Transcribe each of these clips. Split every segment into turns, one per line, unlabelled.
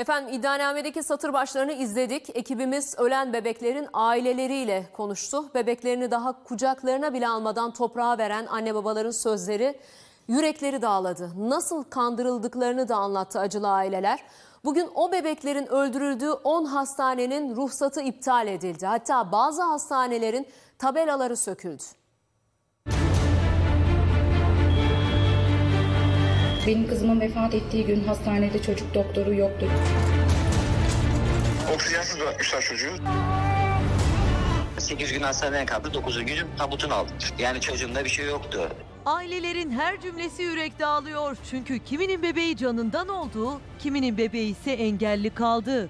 Efendim iddianamedeki satır başlarını izledik. Ekibimiz ölen bebeklerin aileleriyle konuştu. Bebeklerini daha kucaklarına bile almadan toprağa veren anne babaların sözleri yürekleri dağladı. Nasıl kandırıldıklarını da anlattı acılı aileler. Bugün o bebeklerin öldürüldüğü 10 hastanenin ruhsatı iptal edildi. Hatta bazı hastanelerin tabelaları söküldü.
Benim kızımın vefat ettiği gün hastanede çocuk doktoru yoktu.
Oksijensiz bırakmışlar çocuğu.
8 gün hastaneye kaldı. 9. gün tabutunu aldık. Yani çocuğumda bir şey yoktu.
Ailelerin her cümlesi yürek dağılıyor. Çünkü kiminin bebeği canından oldu, kiminin bebeği ise engelli kaldı.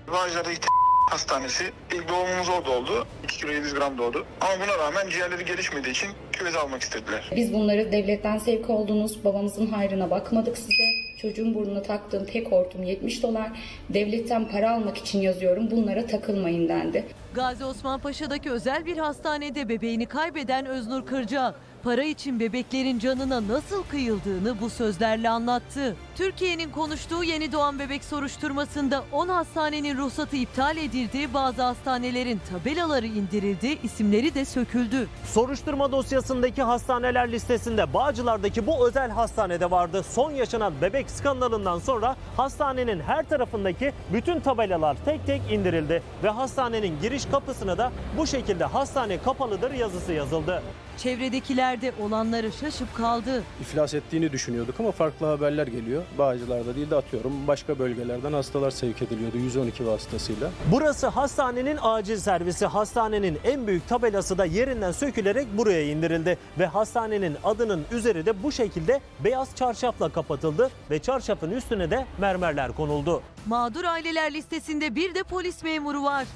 İT hastanesi. İlk doğumumuz orada oldu. 2 kilo 700 gram doğdu. Ama buna rağmen ciğerleri gelişmediği için küveze almak istediler.
Biz bunları devletten sevk oldunuz, babamızın hayrına bakmadık size. Çocuğun burnuna taktığım tek hortum 70 dolar. Devletten para almak için yazıyorum, bunlara takılmayın dendi.
Gazi Osman Paşa'daki özel bir hastanede bebeğini kaybeden Öznur Kırca, para için bebeklerin canına nasıl kıyıldığını bu sözlerle anlattı. Türkiye'nin konuştuğu yeni doğan bebek soruşturmasında 10 hastanenin ruhsatı iptal edildi, bazı hastanelerin tabelaları indirildi, isimleri de söküldü.
Soruşturma dosyasındaki hastaneler listesinde Bağcılar'daki bu özel hastanede vardı. Son yaşanan bebek skandalından sonra hastanenin her tarafındaki bütün tabelalar tek tek indirildi ve hastanenin giriş kapısına da bu şekilde hastane kapalıdır yazısı yazıldı.
Çevredekiler de olanları şaşıp kaldı.
iflas ettiğini düşünüyorduk ama farklı haberler geliyor. Bağcılar'da değil de atıyorum başka bölgelerden hastalar sevk ediliyordu 112 vasıtasıyla.
Burası hastanenin acil servisi. Hastanenin en büyük tabelası da yerinden sökülerek buraya indirildi ve hastanenin adının üzeri de bu şekilde beyaz çarşafla kapatıldı ve çarşafın üstüne de mermerler konuldu.
Mağdur aileler listesinde bir de polis memuru var.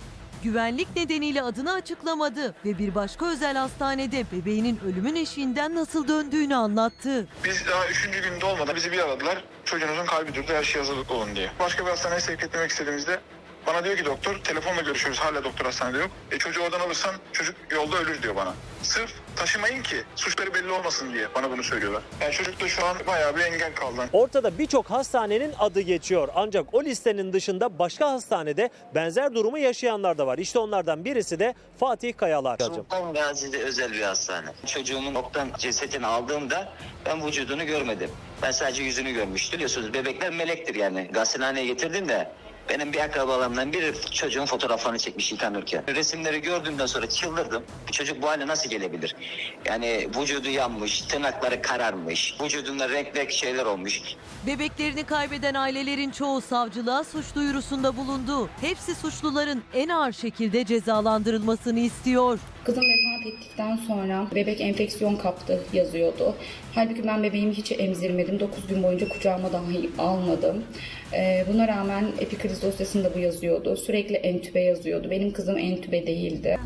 Güvenlik nedeniyle adını açıklamadı ve bir başka özel hastanede bebeğinin ölümün eşiğinden nasıl döndüğünü anlattı.
Biz daha 3. günde olmadan bizi bir aradılar. Çocuğunuzun kalbi durdu her şey hazırlıklı olun diye. Başka bir hastaneye sevk etmek istediğimizde bana diyor ki doktor telefonla görüşüyoruz hala doktor hastanede yok. E çocuğu oradan alırsan çocuk yolda ölür diyor bana. Sırf taşımayın ki suçları belli olmasın diye bana bunu söylüyorlar. Yani çocukta şu an bayağı bir engel kaldı.
Ortada birçok hastanenin adı geçiyor. Ancak o listenin dışında başka hastanede benzer durumu yaşayanlar da var. İşte onlardan birisi de Fatih Kayalar.
Sultan Gazi'de özel bir hastane. Çocuğumun oktan cesetini aldığımda ben vücudunu görmedim. Ben sadece yüzünü görmüştüm. Biliyorsunuz bebekler melektir yani. Gazetehaneye getirdim de benim bir akrabalarımdan biri çocuğun fotoğraflarını çekmiş yıkanırken. Resimleri gördüğümden sonra çıldırdım. Bu çocuk bu hale nasıl gelebilir? Yani vücudu yanmış, tırnakları kararmış, vücudunda renk renk şeyler olmuş.
Bebeklerini kaybeden ailelerin çoğu savcılığa suç duyurusunda bulundu. Hepsi suçluların en ağır şekilde cezalandırılmasını istiyor.
Kızım vefat ettikten sonra bebek enfeksiyon kaptı yazıyordu. Halbuki ben bebeğimi hiç emzirmedim. 9 gün boyunca kucağıma dahi almadım. Ee, buna rağmen epikriz dosyasında bu yazıyordu. Sürekli entübe yazıyordu. Benim kızım entübe değildi.